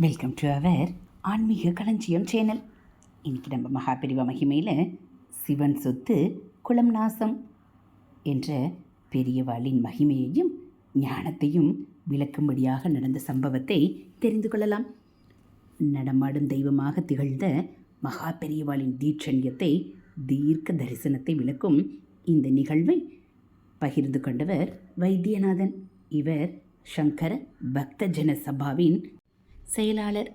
Welcome to our ஆன்மீக களஞ்சியம் channel இன்னைக்கு நம்ம மகாபிரிவ மகிமையில் சிவன் சொத்து குலம் நாசம் என்ற பெரியவாளின் மகிமையையும் ஞானத்தையும் விளக்கும்படியாக நடந்த சம்பவத்தை தெரிந்து கொள்ளலாம். நடமாடும் தெய்வமாக திகழ்ந்த மகா பெரியவாளின் தீட்சண்யத்தை தீர்க்க தரிசனத்தை விளக்கும் இந்த நிகழ்வை பகிர்ந்து கொண்டவர் வைத்தியநாதன். இவர் சங்கர பக்த ஜன சபாவின் செயலாளர்.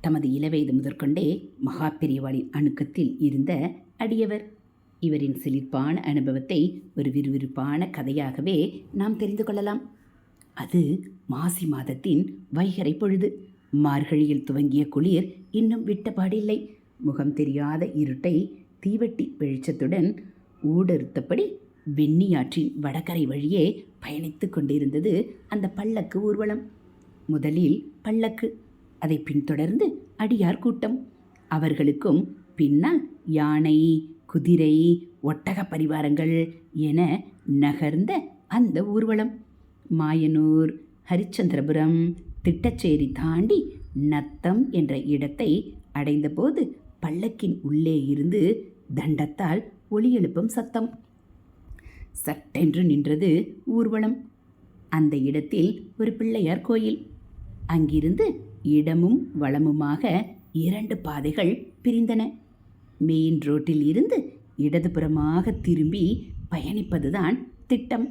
தமது இளவயது முதற்கொண்டே மகா பெரியவாளின் அணுக்கத்தில் இருந்த அடியவர். இவரின் சிலிர்ப்பான அனுபவத்தை ஒரு விறுவிறுப்பான கதையாகவே நாம் தெரிந்து கொள்ளலாம். அது மாசி மாதத்தின் வைகறை பொழுது. மார்கழியில் துவங்கிய குளிர் இன்னும் விட்டபாடில்லை. முகம் தெரியாத இருட்டை தீவட்டி வெளிச்சத்துடன் ஊடறுத்தபடி வெண்ணியாற்றின் வடகரை வழியே பயணித்து கொண்டிருந்தது அந்த பல்லக்கு ஊர்வலம். முதலில் பல்லக்கு அதை பின்தொடர்ந்து அடியார் கூட்டம். அவர்களுக்கும் பின்னால் யானை குதிரை ஒட்டக பரிவாரங்கள் என நகர்ந்த அந்த ஊர்வலம். மாயனூர் ஹரிச்சந்திரபுரம் திட்டச்சேரி தாண்டி நத்தம் என்ற இடத்தை அடைந்தபோது பல்லக்கின் உள்ளே இருந்து தண்டத்தால் ஒளியெழுப்பும் எழுப்பும் சத்தம். சட்டென்று நின்றது ஊர்வலம். அந்த இடத்தில் ஒரு பிள்ளையார் கோயில். அங்கிருந்து இடமும் வளமுமாக இரண்டு பாதைகள் பிரிந்தன. மெயின் ரோட்டில் இருந்து இடதுபுறமாக திரும்பி பயணிப்பதுதான் திட்டம்.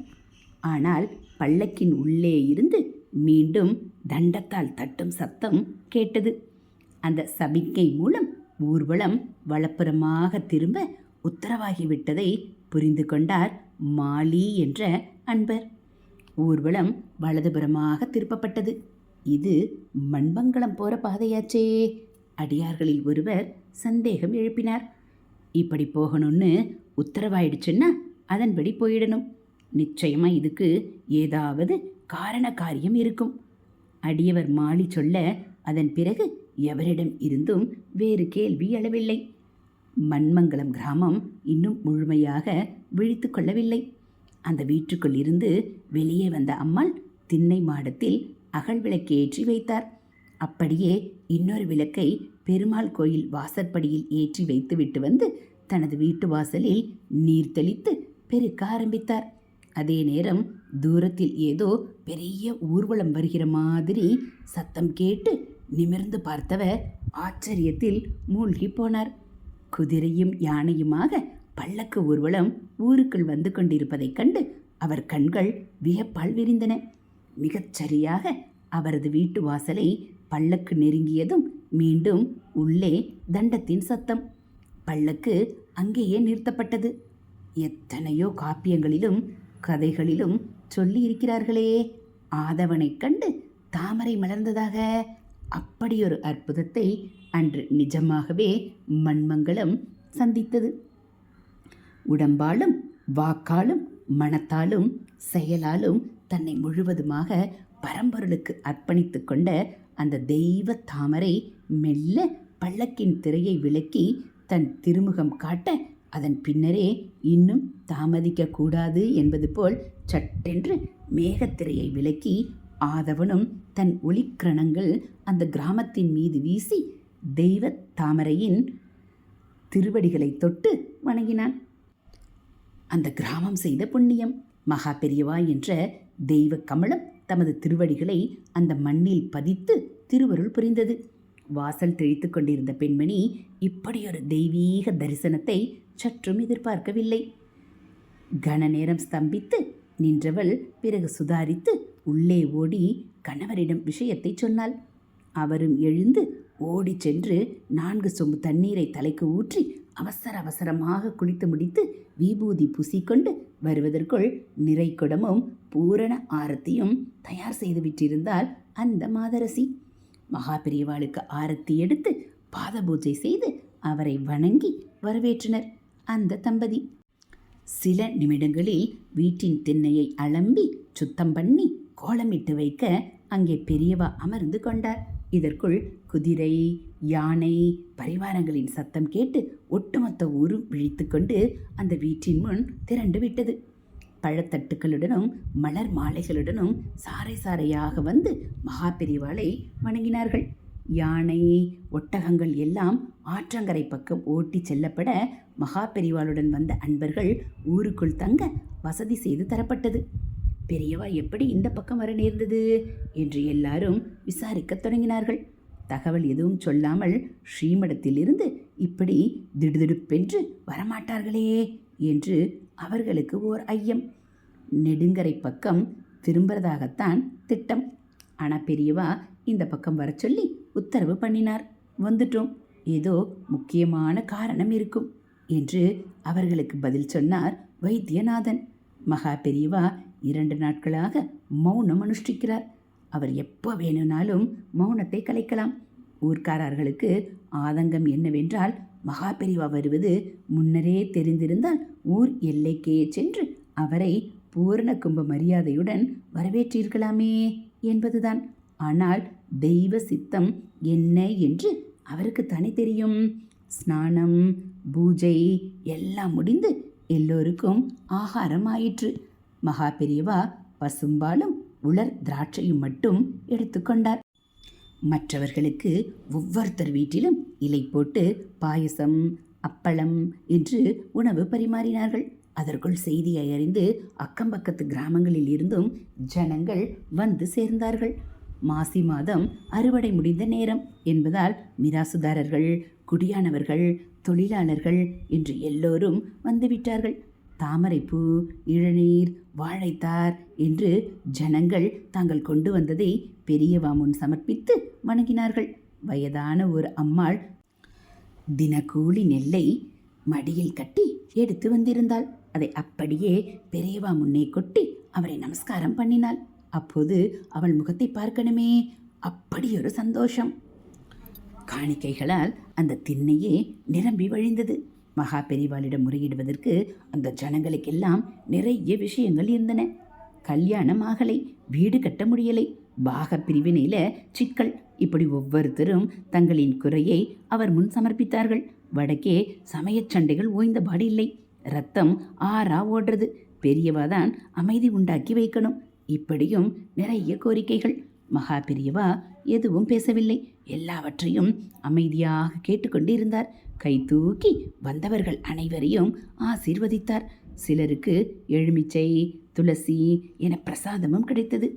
ஆனால் பல்லக்கின் உள்ளே இருந்து மீண்டும் தண்டத்தால் தட்டும் சத்தம் கேட்டது. அந்த சபிக்கை மூலம் ஊர்வலம் வலப்புறமாக திரும்ப உத்தரவாகிவிட்டதை புரிந்து கொண்டார் மாலி என்ற அன்பர். ஊர்வலம் வலதுபுறமாக திருப்பப்பட்டது. இது மண்மங்கலம் போகிற பாதையாச்சே. அடியார்களில் ஒருவர் சந்தேகம் எழுப்பினார். இப்படி போகணும்னு உத்தரவாயிடுச்சுன்னா அதன்படி போயிடணும். நிச்சயமாக இதுக்கு ஏதாவது காரண காரியம் இருக்கும். அடியவர் மாலி சொல்ல அதன் பிறகு எவரிடம் இருந்தும் வேறு கேள்வி எழவில்லை. மண்மங்கலம் கிராமம் இன்னும் முழுமையாக விழித்து கொள்ளவில்லை. அந்த வீட்டுக்குள் இருந்து வெளியே வந்த அம்மாள் திண்ணை மாடத்தில் அகல் விளக்கு ஏற்றி வைத்தார். அப்படியே இன்னொரு விளக்கை பெருமாள் கோயில் வாசற்படியில் ஏற்றி வைத்துவிட்டு வந்து தனது வீட்டு வாசலில் நீர் தெளித்து பெருக்க ஆரம்பித்தார். அதே நேரம் தூரத்தில் ஏதோ பெரிய ஊர்வலம் வருகிற மாதிரி சத்தம் கேட்டு நிமிர்ந்து பார்த்தவர் ஆச்சரியத்தில் மூழ்கி போனார். குதிரையும் யானையுமாக பல்லக்கு ஊர்வலம் ஊருக்குள் வந்து கொண்டிருப்பதைக் கண்டு அவர் கண்கள் வியப்பால் விரிந்தன. மிகச்சரியாக அவரது வீட்டு வாசலை பல்லக்கு நெருங்கியதும் மீண்டும் உள்ளே தண்டத்தின் சத்தம். பல்லக்கு அங்கேயே நிறுத்தப்பட்டது. எத்தனையோ காப்பியங்களிலும் கதைகளிலும் சொல்லி இருக்கிறார்களே ஆதவனைக் கண்டு தாமரை மலர்ந்ததாக. அப்படியொரு அற்புதத்தை அன்று நிஜமாகவே மண்மங்கலம் சந்தித்தது. உடம்பாலும் வாக்காலும் மனத்தாலும் செயலாலும் தன்னை முழுவதுமாக பரம்பொருளுக்கு அர்ப்பணித்து கொண்ட அந்த தெய்வ தாமரை மெல்ல பள்ளக்கின் திரையை விலக்கி தன் திருமுகம் காட்ட அதன் பின்னரே இன்னும் தாமதிக்க கூடாது என்பது போல் சட்டென்று மேகத்திரையை விலக்கி ஆதவனும் தன் ஒளிக்கிரணங்கள் அந்த கிராமத்தின் மீது வீசி தெய்வ தாமரையின் திருவடிகளை தொட்டு வணங்கினான். அந்த கிராமம் செய்த புண்ணியம் மகா பெரியவா என்ற தெய்வ கமலம் தமது திருவடிகளை அந்த மண்ணில் பதித்து திருவருள் புரிந்தது. வாசல் தெளித்து கொண்டிருந்த பெண்மணி இப்படியொரு தெய்வீக தரிசனத்தை சற்றும் எதிர்பார்க்கவில்லை. கன நேரம் ஸ்தம்பித்து நின்றவள் பிறகு சுதாரித்து உள்ளே ஓடி கணவரிடம் விஷயத்தை சொன்னாள். அவரும் எழுந்து ஓடிச் சென்று நான்கு சொம்பு தண்ணீரை தலைக்கு ஊற்றி அவசர அவசரமாக குளித்து முடித்து விபூதி பூசிக்கொண்டு வருவதற்குள் நிறைக்குடமும் பூரண ஆரத்தியும் தயார் செய்து விட்டிருந்தால் அந்த மாதரசி. மகா பெரியவாளுக்கு ஆரத்தி எடுத்து பாத பூஜை செய்து அவரை வணங்கி வரவேற்றனர் அந்த தம்பதி. சில நிமிடங்களில் வீட்டின் திண்ணையை அலம்பி சுத்தம் பண்ணி கோலமிட்டு வைக்க அங்கே பெரியவா அமர்ந்து கொண்டார். இதற்குள் குதிரை யானை பரிவாரங்களின் சத்தம் கேட்டு ஒட்டுமொத்த ஊரும் விழித்து கொண்டு அந்த வீட்டின் முன் திரண்டு விட்டது. பழத்தட்டுக்களுடனும் மலர் மாலைகளுடனும் சாறை சாறையாக வந்து மகா பெரிவாளை வணங்கினார்கள். யானை ஒட்டகங்கள் எல்லாம் ஆற்றங்கரை பக்கம் ஓட்டி செல்லப்பட மகா பெரிவாளுடன் வந்த அன்பர்கள் ஊருக்குள் தங்க வசதி செய்து தரப்பட்டது. பெரியவா எப்படி இந்த பக்கம் வர நேர்ந்தது என்று எல்லாரும் விசாரிக்கத் தொடங்கினார்கள். தகவல் எதுவும் சொல்லாமல் ஸ்ரீமடத்திலிருந்து இப்படி திடுதிடுப்பென்று வரமாட்டார்களே என்று அவர்களுக்கு ஓர் ஐயம். நெடுங்கரை பக்கம் திரும்புறதாகத்தான் திட்டம். ஆனால் பெரியவா இந்த பக்கம் வர சொல்லி உத்தரவு பண்ணினார். வந்துட்டோம். ஏதோ முக்கியமான காரணம் இருக்கும் என்று அவர்களுக்கு பதில் சொன்னார் வைத்தியநாதன். மகா பெரியவா இரண்டு நாட்களாக மௌனம் அனுஷ்டிக்கிறார். அவர் எப்போ வேணும்னாலும் மௌனத்தை கலைக்கலாம். ஊர்க்காரர்களுக்கு ஆதங்கம் என்னவென்றால் மகா பிரிவா வருவது முன்னரே தெரிந்திருந்தால் ஊர் எல்லைக்கே சென்று அவரை பூரண கும்ப மரியாதையுடன் வரவேற்றிருக்கலாமே என்பதுதான். ஆனால் தெய்வ சித்தம் என்ன என்று அவருக்கு தனி தெரியும். ஸ்நானம் பூஜை எல்லாம் முடிந்து எல்லோருக்கும் ஆகாரம் ஆயிற்று மகா பெரியவா பசும்பாலும் உலர் திராட்சையும் மட்டும் எடுத்துக்கொண்டார் மற்றவர்களுக்கு ஒவ்வொருத்தர் வீட்டிலும் இலை போட்டு பாயசம் அப்பளம் என்று உணவு பரிமாறினார்கள். அதற்குள் செய்தியை அறிந்து அக்கம்பக்கத்து கிராமங்களில் இருந்தும் ஜனங்கள் வந்து சேர்ந்தார்கள். மாசி மாதம் அறுவடை முடிந்த நேரம் என்பதால் மிராசுதாரர்கள் குடியானவர்கள் தொழிலாளர்கள் என்று எல்லோரும் வந்துவிட்டார்கள் தாமரைப்பூ இளநீர் வாழைத்தார் என்று ஜனங்கள் தாங்கள் கொண்டு வந்ததை பெரியவா முன் சமர்ப்பித்து வணங்கினார்கள். வயதான ஒரு அம்மாள் தினக்கூலி நெல்லை மடியில் கட்டி எடுத்து வந்திருந்தாள். அதை அப்படியே பெரியவா முன்னே கொட்டி அவரை நமஸ்காரம் பண்ணினாள். அப்போது அவள் முகத்தை பார்க்கணுமே. அப்படி ஒரு சந்தோஷம். காணிக்கைகளால் அந்த திண்ணையே நிரம்பி வழிந்தது. மகா பெரிவாளிடம் முறையிடுவதற்கு அந்த ஜனங்களுக்கெல்லாம் நிறைய விஷயங்கள் இருந்தன. கல்யாணம் ஆகலை வீடு கட்ட முடியலை. பாக பிரிவினையில சிக்கல். இப்படி ஒவ்வொருத்தரும் தங்களின் குறையை அவர் முன் சமர்ப்பித்தார்கள். வடக்கே சமயச் சண்டைகள் ஓய்ந்தபாடு இல்லை. ரத்தம் ஆறா ஓடுறது. பெரியவா தான் அமைதி உண்டாக்கி வைக்கணும். இப்படியும் நிறைய கோரிக்கைகள். மகா பெரியவா எதுவும் பேசவில்லை. எல்லாவற்றையும் அமைதியாக கேட்டுக்கொண்டு இருந்தார். கை தூக்கி வந்தவர்கள் அனைவரையும் ஆசீர்வதித்தார். சிலருக்கு எலுமிச்சை துளசி என பிரசாதமும் கிடைத்தது.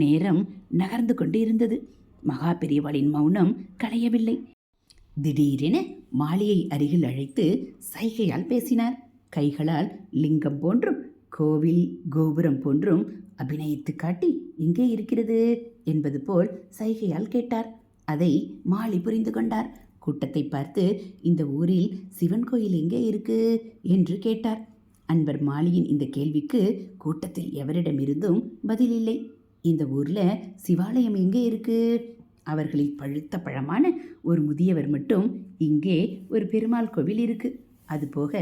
நேரம் நகர்ந்து கொண்டு இருந்தது மகா பெரியவாளின் மௌனம் களையவில்லை. திடீரென மாளிகை அருகில் அழைத்து சைகையால் பேசினார். கைகளால் லிங்கம் போன்றும் கோவில் கோபுரம் போன்றும் அபிநயித்து காட்டி எங்கே இருக்கிறது என்பது போல் சைகையால் கேட்டார். அதை மாலி புரிந்து கொண்டார். கூட்டத்தை பார்த்து இந்த ஊரில் சிவன் கோயில் எங்கே இருக்கு? என்று கேட்டார். அன்பர் மாலியின் இந்த கேள்விக்கு கூட்டத்தில் எவரிடமிருந்தும் பதில் இல்லை. இந்த ஊரில் சிவாலயம் எங்கே இருக்கு? அவர்களில் பழுத்த பழமான ஒரு முதியவர் மட்டும் இங்கே ஒரு பெருமாள் கோவில் இருக்கு. அதுபோக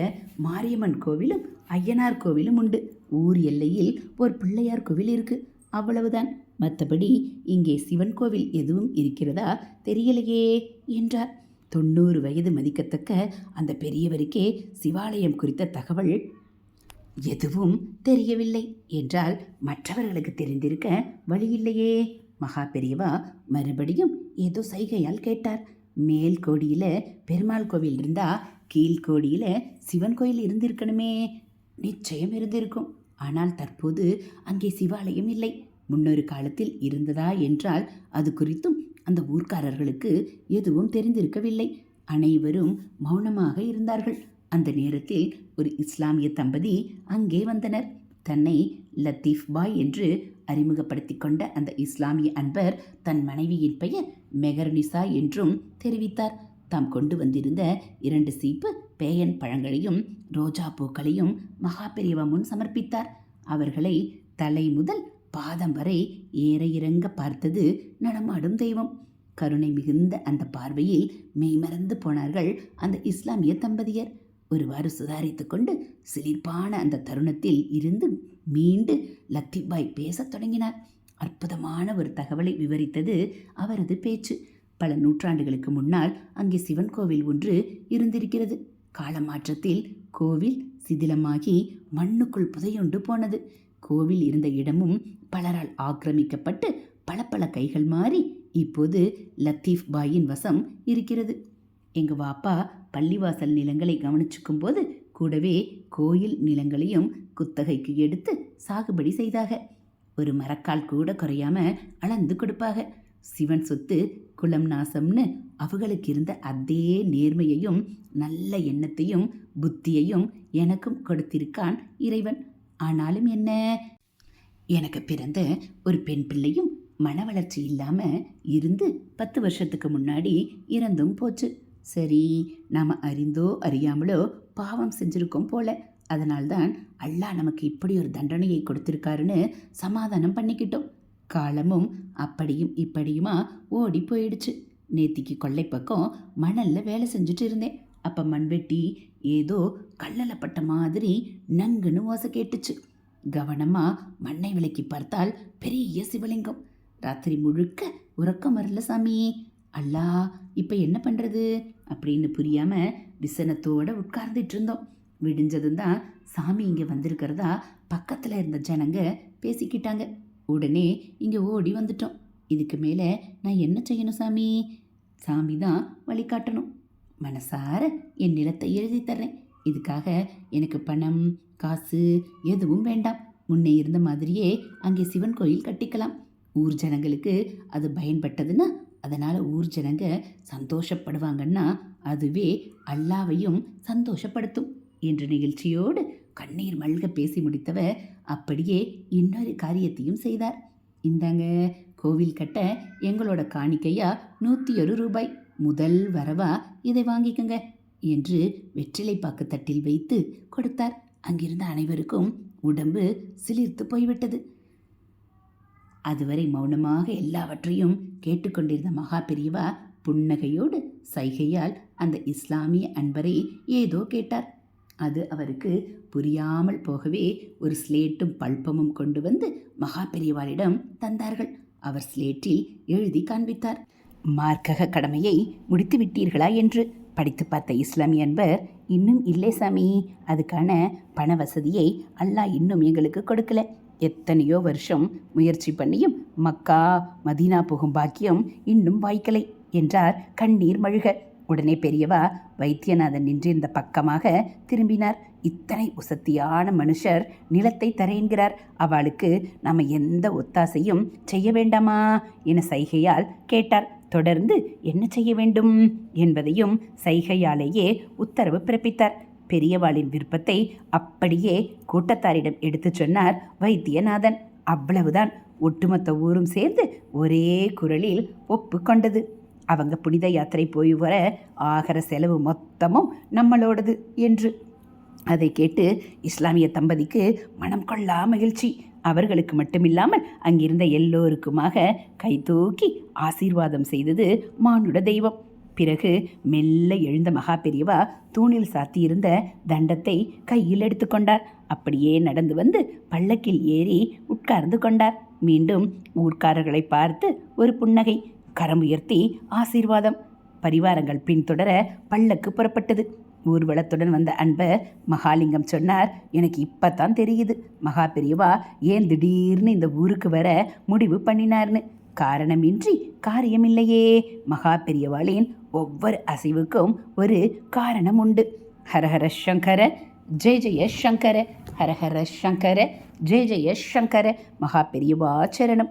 மாரியம்மன் கோவிலும் ஐயனார் கோவிலும் உண்டு. ஊர் எல்லையில் ஒரு பிள்ளையார் கோவில் இருக்கு. அவ்வளவுதான். மற்றபடி இங்கே சிவன் கோவில் எதுவும் இருக்கிறதா தெரியலையே என்றார். தொண்ணூறு வயது மதிக்கத்தக்க அந்த பெரியவருக்கே சிவாலயம் குறித்த தகவல் எதுவும் தெரியவில்லை என்றால் மற்றவர்களுக்கு தெரிந்திருக்க வழியில்லையே. மகா பெரியவா மறுபடியும் ஏதோ சைகையால் கேட்டார். மேல் கோடியில் பெருமாள் கோவில் இருந்தா கீழ்கோடியில் சிவன் கோயில் இருந்திருக்கணுமே. நிச்சயம் இருந்திருக்கும். ஆனால் தற்போது அங்கே சிவாலயம் இல்லை. முன்னொரு காலத்தில் இருந்ததா என்றால் அது குறித்தும் அந்த ஊர்க்காரர்களுக்கு எதுவும் தெரிந்திருக்கவில்லை. அனைவரும் மௌனமாக இருந்தார்கள். அந்த நேரத்தில் ஒரு இஸ்லாமிய தம்பதி அங்கே வந்தனர். தன்னை லத்தீஃப் பாய் என்று அறிமுகப்படுத்தி கொண்ட அந்த இஸ்லாமிய அன்பர் தன் மனைவியின் பெயர் மெகர்னிசா என்றும் தெரிவித்தார். தாம் கொண்டு வந்திருந்த இரண்டு சீப்பு பேயன் பழங்களையும் ரோஜா பூக்களையும் மகாபெரியவா முன் சமர்ப்பித்தார். அவர்களை தலை முதல் பாதம் வரை ஏற இறங்க பார்த்தது நடமாடும் தெய்வம். கருணை மிகுந்த அந்த பார்வையில் மெய்மறந்து போனார்கள் அந்த இஸ்லாமிய தம்பதியர். ஒருவாறு சுதாரித்து கொண்டு சிலிர்ப்பான அந்த தருணத்தில் இருந்து மீண்டு லத்திபாய் பேசத் தொடங்கினார். அற்புதமான ஒரு தகவலை விவரித்தது அவரது பேச்சு. பல நூற்றாண்டுகளுக்கு முன்னால் அங்கே சிவன் கோவில் ஒன்று இருந்திருக்கிறது. காலமாற்றத்தில் கோவில் சிதிலமாகி மண்ணுக்குள் புதையுண்டு போனது. கோவில் இருந்த இடமும் பலரால் ஆக்கிரமிக்கப்பட்டு பல பல கைகள் மாறி இப்போது லத்தீஃப் பாயின் வசம் இருக்கிறது. எங்கள் வாப்பா பள்ளிவாசல் நிலங்களை கவனிச்சுக்கும் போது கூடவே கோயில் நிலங்களையும் குத்தகைக்கு எடுத்து சாகுபடி செய்தாக. ஒரு மரக்கால் கூட குறையாம அளந்து கொடுப்பாக. சிவன் சொத்து குலம் நாசம்னு அவங்களுக்கு இருந்த அதே நேர்மையையும் நல்ல எண்ணத்தையும் புத்தியையும் எனக்கும் கொடுத்திருக்கான் இறைவன். ஆனாலும் என்ன? எனக்கு பிறந்த ஒரு பெண் பிள்ளையும் மன வளர்ச்சி இல்லாமல் இருந்து பத்து வருஷத்துக்கு முன்னாடி இறந்தும் போச்சு. சரி நாம் அறிந்தோ அறியாமலோ பாவம் செஞ்சுருக்கோம் போல. அதனால்தான் அல்லாஹ் நமக்கு இப்படி ஒரு தண்டனையை கொடுத்துருக்காருன்னு சமாதானம் பண்ணிக்கிட்டோம். காலமும் அப்படியும் இப்படியுமா ஓடி போயிடுச்சு. நேத்திக்கு கொள்ளை பக்கம் மணலில் வேலை செஞ்சுட்டு இருந்தேன். அப்போ மண்வெட்டி ஏதோ கல்லலப்பட்ட மாதிரி நங்குன்னு ஓசை கேட்டுச்சு. கவனமாக மண்ணை விலக்கி பார்த்தால் பெரிய சிவலிங்கம். ராத்திரி முழுக்க உறக்கம் வரல சாமி. அல்லா இப்போ என்ன பண்ணுறது அப்படின்னு புரியாமல் விசனத்தோடு உட்கார்ந்துட்டு இருந்தோம். விடிஞ்சதும் தான் சாமி இங்கே வந்திருக்கிறதா பக்கத்தில் இருந்த ஜனங்க பேசிக்கிட்டாங்க. உடனே இங்கே ஓடி வந்துட்டோம். இதுக்கு மேலே நான் என்ன செய்யணும் சாமி? சாமி தான் வழிகாட்டணும். மனசார என் நிலத்தை எழுதி தர்றேன். இதுக்காக எனக்கு பணம் காசு எதுவும் வேண்டாம். முன்னே இருந்த மாதிரியே அங்கே சிவன் கோயில் கட்டிக்கலாம். ஊர் ஜனங்களுக்கு அது பயன்பட்டதுன்னா அதனால் ஊர் ஜனங்க சந்தோஷப்படுவாங்கன்னா அதுவே அல்லாவையும் சந்தோஷப்படுத்தும் என்ற நிகழ்ச்சியோடு கண்ணீர் மல்க பேசி முடித்தவர் அப்படியே இன்னொரு காரியத்தையும் செய்தார். இந்தாங்க கோவில் கட்ட எங்களோட காணிக்கையா நூற்றி ஒரு ரூபாய். முதல் வரவா இதை வாங்கிக்கங்க என்று வெற்றிலைப்பாக்கு தட்டில் வைத்து கொடுத்தார். அங்கிருந்த அனைவருக்கும் உடம்பு சிலிர்த்து போய்விட்டது. அதுவரை மௌனமாக எல்லாவற்றையும் கேட்டுக்கொண்டிருந்த மகா பெரியவா புன்னகையோடு சைகையால் அந்த இஸ்லாமிய அன்பரை ஏதோ கேட்டார். அது அவருக்கு புரியாமல் போகவே ஒரு ஸ்லேட்டும் பல்பமும் கொண்டு வந்து மகா பெரியவாளிடம் தந்தார்கள். அவர் ஸ்லேட்டில் எழுதி காண்பித்தார். மார்க்கக கடமையை முடித்து விட்டீர்களா என்று படித்து பார்த்த இஸ்லாமிய அன்பர் இன்னும் இல்லை சாமி அதுக்கான பண வசதியை அல்லாஹ் இன்னும் எங்களுக்கு கொடுக்கல. எத்தனையோ வருஷம் முயற்சி பண்ணியும் மக்கா மதீனா போகும் பாக்கியம் இன்னும் வாய்க்கலை என்றார் கண்ணீர் மழுக. உடனே பெரியவா வைத்தியநாதன் நின்றிருந்த பக்கமாக திரும்பினார். இத்தனை உசத்தியான மனுஷர் நிலத்தை தரேன்கிறார் அவளுக்கு நாம் எந்த ஒத்தாசையும் செய்ய வேண்டாமா? என சைகையால் கேட்டார். தொடர்ந்து என்ன செய்ய வேண்டும் என்பதையும் சைகையாலேயே உத்தரவு பிறப்பித்தார். பெரியவாளின் விருப்பத்தை அப்படியே கூட்டத்தாரிடம் எடுத்துச் சொன்னார் வைத்தியநாதன். அவ்வளவுதான். ஒட்டுமொத்த ஊரும் சேர்ந்து ஒரே குரலில் ஒப்புக்கொண்டது அவங்க புனித யாத்திரை போய் வர ஆகிற செலவு மொத்தமும் நம்மளோடது என்று. அதை கேட்டு இஸ்லாமிய தம்பதிக்கு மனம் கொள்ளா மகிழ்ச்சி. அவர்களுக்கு மட்டுமில்லாமல் அங்கிருந்த எல்லோருக்குமாக கை தூக்கி ஆசீர்வாதம் செய்தது மானுட தெய்வம். பிறகு மெல்ல எழுந்த மகா பெரியவா தூணில் சாத்தியிருந்த தண்டத்தை கையில் எடுத்துக்கொண்டார் அப்படியே நடந்து வந்து பல்லக்கில் ஏறி உட்கார்ந்து கொண்டார். மீண்டும் ஊர்க்காரர்களை பார்த்து ஒரு புன்னகை கரம் உயர்த்தி ஆசீர்வாதம். பரிவாரங்கள் பின்தொடர பல்லக்கு புறப்பட்டது. ஊர்வலத்துடன் வந்த அன்பை மகாலிங்கம் சொன்னார். எனக்கு இப்போ தான் தெரியுது. மகா பெரியவா ஏன் திடீர்னு இந்த ஊருக்கு வர முடிவு பண்ணினார்னு? காரணமின்றி காரியமில்லையே. மகா பெரியவாளின் ஒவ்வொரு அசைவுக்கும் ஒரு காரணம் உண்டு ஹரஹர சங்கர ஜெய ஜெய சங்கர ஹரஹர சங்கர ஜெய ஜெய சங்கர மகா பெரியவா சரணம்.